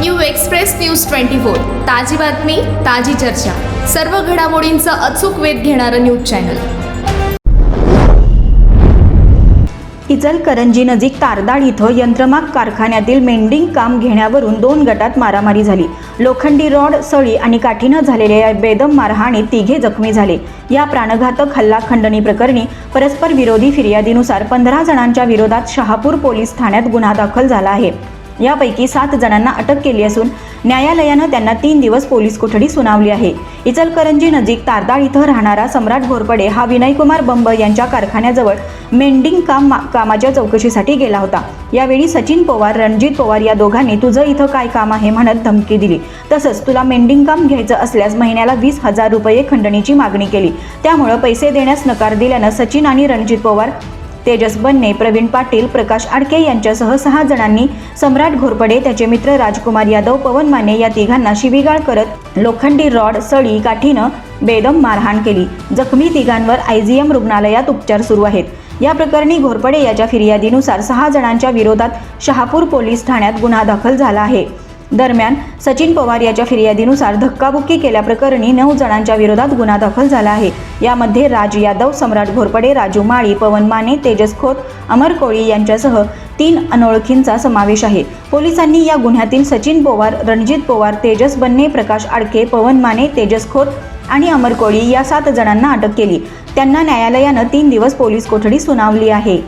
New express news twenty four. ताजी बातमी ताजी चर्चा. सर्व घडामोडींचा अचूक वेध घेणारं न्यूज चॅनल. इचलकरंजी नजीक तारदाळ इथं यंत्रमाग कारखान्यातील मेंडिंग काम घेण्यावरून दोन गटात मारामारी झाली. लोखंडी रॉड सळी आणि काठीनं झालेल्या या बेदम मारहाणीत तिघे जखमी झाले. या प्राणघातक हल्ला खंडणी प्रकरणी परस्पर विरोधी फिर्यादीनुसार पंधरा जणांच्या विरोधात शहापूर पोलीस ठाण्यात गुन्हा दाखल झाला आहे. यापैकी सात जणांना अटक केली असून न्यायालयानं त्यांना तीन दिवस पोलीस कोठडी सुनावली आहे. इचलकरंजी नजीक तारदाळ इथं राहणारा सम्राट घोरपडे हा विनयकुमार बंब यांच्या कारखान्याजवळ मेंडिंग काम कामाच्या चौकशीसाठी गेला होता. यावेळी सचिन पवार रणजित पवार या दोघांनी तुझं इथं काय काम आहे म्हणत धमकी दिली. तसंच तुला मेंडिंग काम घ्यायचं असल्यास महिन्याला वीस हजार रुपये खंडणीची मागणी केली. त्यामुळं पैसे देण्यास नकार दिल्यानं सचिन आणि रणजित पवार तेजस बन्ने प्रवीण पाटील प्रकाश आडके यांच्यासह सहा जणांनी सम्राट घोरपडे त्याचे मित्र राजकुमार यादव पवन माने या तिघांना शिवीगाळ करत लोखंडी रॉड सळी काठीनं बेदम मारहाण केली. जखमी तिघांवर आयजीएम रुग्णालयात उपचार सुरू आहेत. या प्रकरणी घोरपडे याच्या फिर्यादीनुसार सहा जणांच्या विरोधात शहापूर पोलीस ठाण्यात गुन्हा दाखल झाला आहे. दरम्यान सचिन पवार याच्या फिर्यादीनुसार धक्काबुक्की केल्याप्रकरणी नऊ जणांच्या विरोधात गुन्हा दाखल झाला आहे. यामध्ये राज यादव सम्राट घोरपडे राजू माळी पवन माने तेजस खोत अमर कोळी यांच्यासह तीन अनोळखींचा समावेश आहे. पोलिसांनी या गुन्ह्यातील सचिन पवार रणजित पवार तेजस बन्ने प्रकाश आडके पवन माने तेजस खोत आणि अमर कोळी या सात जणांना अटक केली. त्यांना न्यायालयानं तीन दिवस पोलीस कोठडी सुनावली आहे.